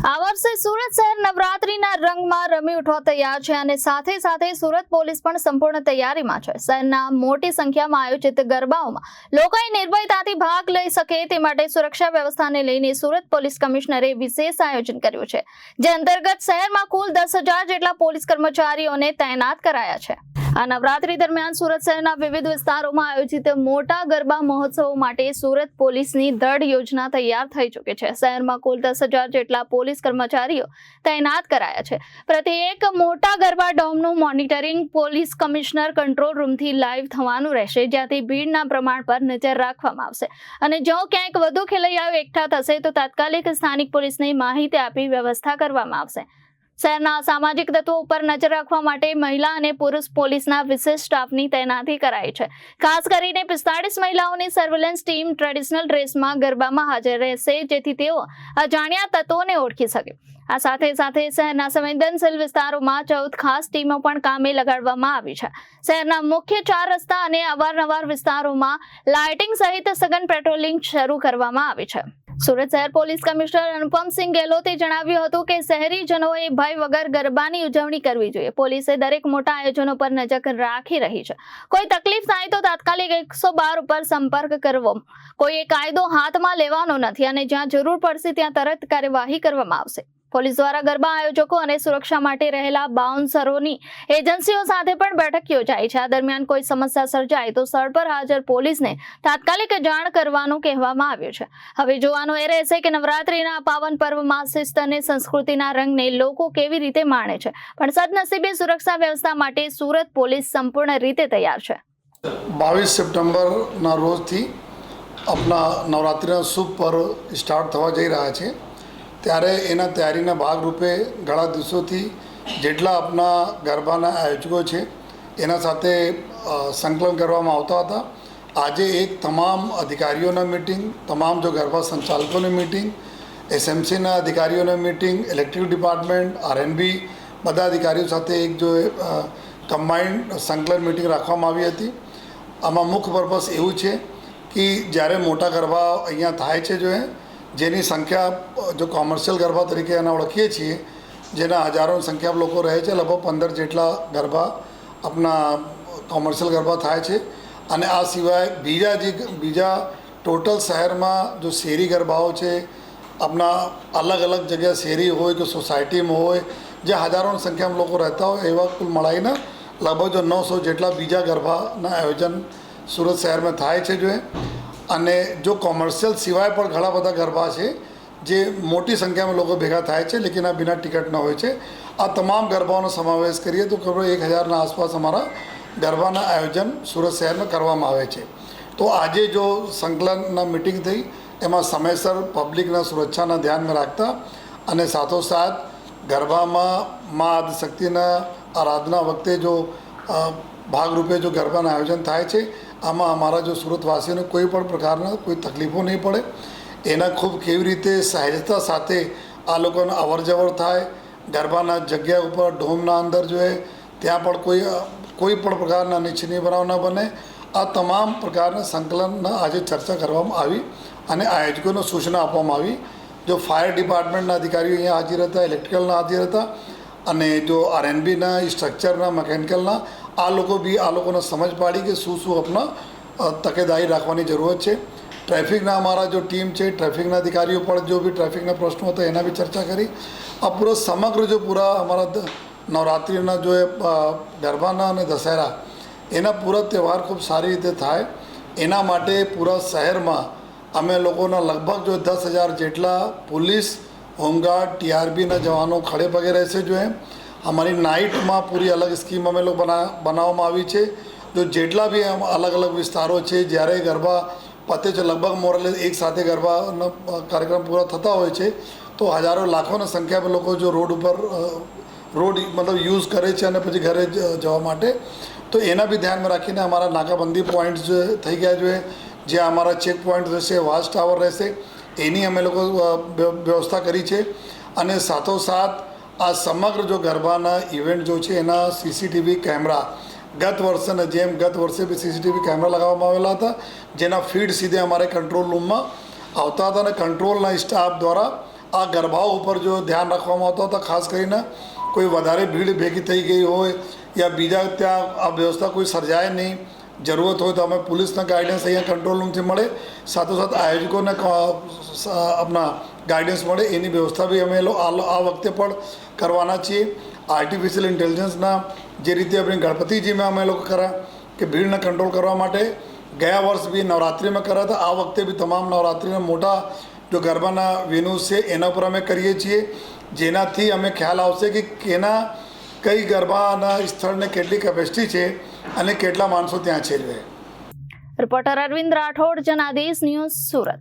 આ વર્ષે સુરત શહેર નવરાત્રીના રંગમાં રમી ઉઠવા તૈયાર છે અને સાથે સાથે સુરત પોલીસ પણ સંપૂર્ણ તૈયારીમાં છે. શહેરના મોટી સંખ્યામાં આયોજિત ગરબાઓમાં લોકોએ નિર્ભયતાથી ભાગ લઈ શકે તે માટે સુરક્ષા વ્યવસ્થાને લઈને સુરત પોલીસ કમિશનરે વિશેષ આયોજન કર્યું છે, જે અંતર્ગત શહેરમાં કુલ દસ જેટલા પોલીસ કર્મચારીઓને તૈનાત કરાયા છે. આ નવરાત્રી દરમિયાન સુરત શહેરના વિવિધ વિસ્તારોમાં આયોજિત મોટા ગરબા મહોત્સવો માટે સુરત પોલીસની દઢ યોજના તૈયાર થઈ ચૂકી છે. શહેરમાં કુલ દસ હજાર જેટલા પોલીસ કર્મચારીઓ તૈનાત કરાયા છે. પ્રત્યેક મોટા ગરબા ડોમનું મોનિટરિંગ પોલીસ કમિશનર કંટ્રોલ રૂમથી લાઈવ થવાનું રહેશે, જ્યાંથી ભીડના પ્રમાણ પર નજર રાખવામાં આવશે. અને જો ક્યાંક વધુ ખેલૈયાઓ એકઠા થશે તો તાત્કાલિક સ્થાનિક પોલીસને માહિતી આપી વ્યવસ્થા કરવામાં આવશે. શહેરના સામાજિક તત્વો ઉપર નજર રાખવા માટે મહિલા અને પુરુષ પોલીસના વિશેષ સ્ટાફની તૈનાતી કરાઈ છે. ખાસ કરીને પિસ્તાળીસ મહિલાઓની સર્વેલન્સ ટીમ ટ્રેડિશનલ ડ્રેસમાં ગરબામાં હાજર રહેશે, જેથી તેઓ અજાણ્યા તત્વોને ઓળખી શકે. આ સાથે સાથે શહેરના સંવેદનશીલ વિસ્તારોમાં ચૌદ ખાસ ટીમો પણ કામે લગાડવામાં આવી છે. શહેરના મુખ્ય ચાર રસ્તા અને અવારનવાર વિસ્તારોમાં લાઇટિંગ સહિત સઘન પેટ્રોલિંગ શરૂ કરવામાં આવી છે. સુરત શહેર પોલીસ કમિશનર અનુપમસિંહ ગેહલોતે જણાવ્યું હતું કે શહેરીજનોએ ભય વગર ગરબાની ઉજવણી કરવી જોઈએ. પોલીસે દરેક મોટા આયોજનો પર નજર રાખી રહી છે. કોઈ તકલીફ થાય તો તાત્કાલિક એકસો બાર ઉપર સંપર્ક કરવો. કોઈ કાયદો હાથમાં લેવાનો નથી અને જ્યાં જરૂર પડશે ત્યાં તરત કાર્યવાહી કરવામાં આવશે. પોલીસ દ્વારા ગરબા આયોજકો અને સુરક્ષા માટે રહેલા બાઉન્સરોની એજન્સીઓ સાથે પણ બેઠક યોજાઈ છે. આ દરમિયાન કોઈ સમસ્યા સર્જાય તો સ્થળ પર હાજર પોલીસને તાત્કાલિક જાણ કરવાનું કહેવામાં આવ્યું છે. હવે જોવાનું એ રહેશે કે નવરાત્રીના પાવન પર્વમાં શિસ્ત અને સંસ્કૃતિના રંગને લોકો કેવી રીતે માણે છે? પણ સદનસીબે સુરક્ષા વ્યવસ્થા માટે સુરત પોલીસ સંપૂર્ણ રીતે તૈયાર છે. બાવીસ સપ્ટેમ્બરના રોજથી આપણા નવરાત્રિના શુભ પર્વ સ્ટાર્ટ થવા જઈ રહ્યા છે. ત્યારે એના તૈયારીના ભાગરૂપે ઘણા દિવસોથી જેટલા આપણા ગરબાના આયોજકો છે, એના સાથે સંકલન કરવામાં આવતા હતા. આજે એક તમામ અધિકારીઓના મિટિંગ તમામ જો ગરબા સંચાલકોની મિટિંગ એસએમસીના અધિકારીઓની મિટિંગ ઇલેક્ટ્રિક ડિપાર્ટમેન્ટ આરએનબી બધા અધિકારીઓ સાથે એક જો કમ્બાઇન્ડ સંકલન મિટિંગ રાખવામાં આવી હતી. આમાં મુખ્ય પર્પસ એવું છે કે જ્યારે મોટા ગરબા અહીંયા થાય છે જો એ જેની સંખ્યા, જો કોમર્શિયલ ગરબા તરીકે એના ઓળખીએ છીએ, જેના હજારોની સંખ્યામાં લોકો રહે છે, લગભગ પંદર જેટલા ગરબા આપણા કોમર્શિયલ ગરબા થાય છે. અને આ સિવાય બીજા જે બીજા ટોટલ શહેરમાં જો શેરી ગરબાઓ છે આપણા અલગ અલગ જગ્યા શેરી હોય કે સોસાયટીમાં હોય, જે હજારોની સંખ્યામાં લોકો રહેતા હોય, એવા કુલ મળાઈને લગભગ જો નવસો જેટલા બીજા ગરબાના આયોજન સુરત શહેરમાં થાય છે જો અને જો કોમર્શિયલ સિવાય પણ ઘણા બધા ગરબા છે, જે મોટી સંખ્યામાં લોકો ભેગા થાય છે, લેકિન આ બિના ટિકિટના હોય છે. આ તમામ ગરબાઓનો સમાવેશ કરીએ તો ખબર એક હજારના આસપાસ અમારા ગરબાના આયોજન સુરત શહેરમાં કરવામાં આવે છે. તો આજે જો સંકલનના મિટિંગ થઈ, એમાં સમયસર પબ્લિકના સુરક્ષાના ધ્યાનમાં રાખતા અને સાથોસાથ ગરબામાં મા આદિશક્તિના આરાધના વખતે જો ભાગરૂપે જો ગરબાના આયોજન થાય છે આમાં અમારા જો સુરતવાસીઓને કોઈ પણ પ્રકારના કોઈ તકલીફો નહીં પડે, એના ખૂબ કેવી રીતે સહેજતા સાથે આ લોકોને અવર જવર થાય, ગરબાના જગ્યા ઉપર ઢોમના અંદર જોઈએ ત્યાં પણ કોઈ કોઈ પણ પ્રકારના નીચની બનાવ ન બને. આ તમામ પ્રકારના સંકલનના આજે ચર્ચા કરવામાં આવી અને આયોજકોને સૂચના આપવામાં આવી. જો ફાયર ડિપાર્ટમેન્ટના અધિકારીઓ અહીંયા હાજર હતા, ઇલેક્ટ્રિકલના હાજર હતા અને જો આરએનબીના સ્ટ્રક્ચરના, મિકેનિકલના આ લોકો બી આ લોકોને સમજ પાડી કે શું શું આપણા તકેદારી રાખવાની જરૂરત છે. ટ્રાફિકના અમારા જો ટીમ છે, ટ્રાફિકના અધિકારીઓ પણ જો બી ટ્રાફિકના પ્રશ્નો હતા એના બી ચર્ચા કરી. આ પૂરો સમગ્ર જો પૂરા અમારા નવરાત્રિના જો ગરબાના અને દશેરા, એના પૂરા તહેવાર ખૂબ સારી રીતે થાય. એના માટે પૂરા શહેરમાં અમે લોકોના લગભગ જો દસ હજાર જેટલા પોલીસ, હોમગાર્ડ, ટીઆરબીના જવાનો ખડે પગે રહેશે જો એમ. અમારી નાઇટમાં પૂરી અલગ સ્કીમ અમે લોકો બના, બનાવવામાં આવી છે. જો જેટલા બી અલગ અલગ વિસ્તારો છે, જ્યારે ગરબા પતે છે, લગભગ મોરલે એક સાથે ગરબાનો કાર્યક્રમ પૂરા થતા હોય છે, તો હજારો, લાખોની સંખ્યામાં લોકો જો રોડ ઉપર રોડ મતલબ યુઝ કરે છે અને પછી ઘરે જવા માટે, તો એના બી ધ્યાનમાં રાખીને અમારા નાકાબંધી પોઈન્ટ્સ થઈ ગયા જોઈએ જ્યાં અમારા ચેક પોઈન્ટ રહેશે વાચ ટાવર રહેશે, એની અમે લોકો વ્યવસ્થા કરી છે. અને સાથોસાથ આ સમગ્ર જો ગરબાના ઇવેન્ટ જો છે, એના સીસીટીવી કેમેરા ગત વર્ષના જેમ ગત વર્ષે બી સીસીટીવી કેમેરા લગાવવામાં આવેલા હતા, જેના ફીડ સીધે અમારે કંટ્રોલ રૂમમાં આવતા હતા અને કંટ્રોલના સ્ટાફ દ્વારા આ ગરબાઓ ઉપર જો ધ્યાન રાખવામાં આવતો હતા, ખાસ કરીને કોઈ વધારે ભીડ ભેગી થઈ ગઈ હોય, યા બીજા ત્યાં આ વ્યવસ્થા કોઈ સર્જાય નહીં જરૂરત હોય તો અમે પોલીસના ગાઈડન્સ અહીંયા કંટ્રોલ રૂમથી મળે. સાથોસાથ આયોજકોને આપણા ગાઈડન્સ મળે. એની વ્યવસ્થા બી અમે આ વખતે પણ કરવાના છીએ. આર્ટિફિશિયલ ઇન્ટેલિજન્સના જે રીતે આપણે ગણપતિજીમાં અમે લોકો કર્યા કે ભીડને કંટ્રોલ કરવા માટે ગયા વર્ષ બી નવરાત્રિમાં કર્યા હતા. આ વખતે બી તમામ નવરાત્રિના મોટા જો ગરબાના વેન્યુઝ છે એના પર અમે કરીએ છીએ. જેનાથી અમે ખ્યાલ આવશે કે કેના કઈ ગરબાના સ્થળને કેટલી કેપેસિટી છે. અને કેટલા માણસો ત્યાં છે રિપોર્ટર અરવિંદ રાઠોડ જનાદેશ ન્યૂઝ સુરત.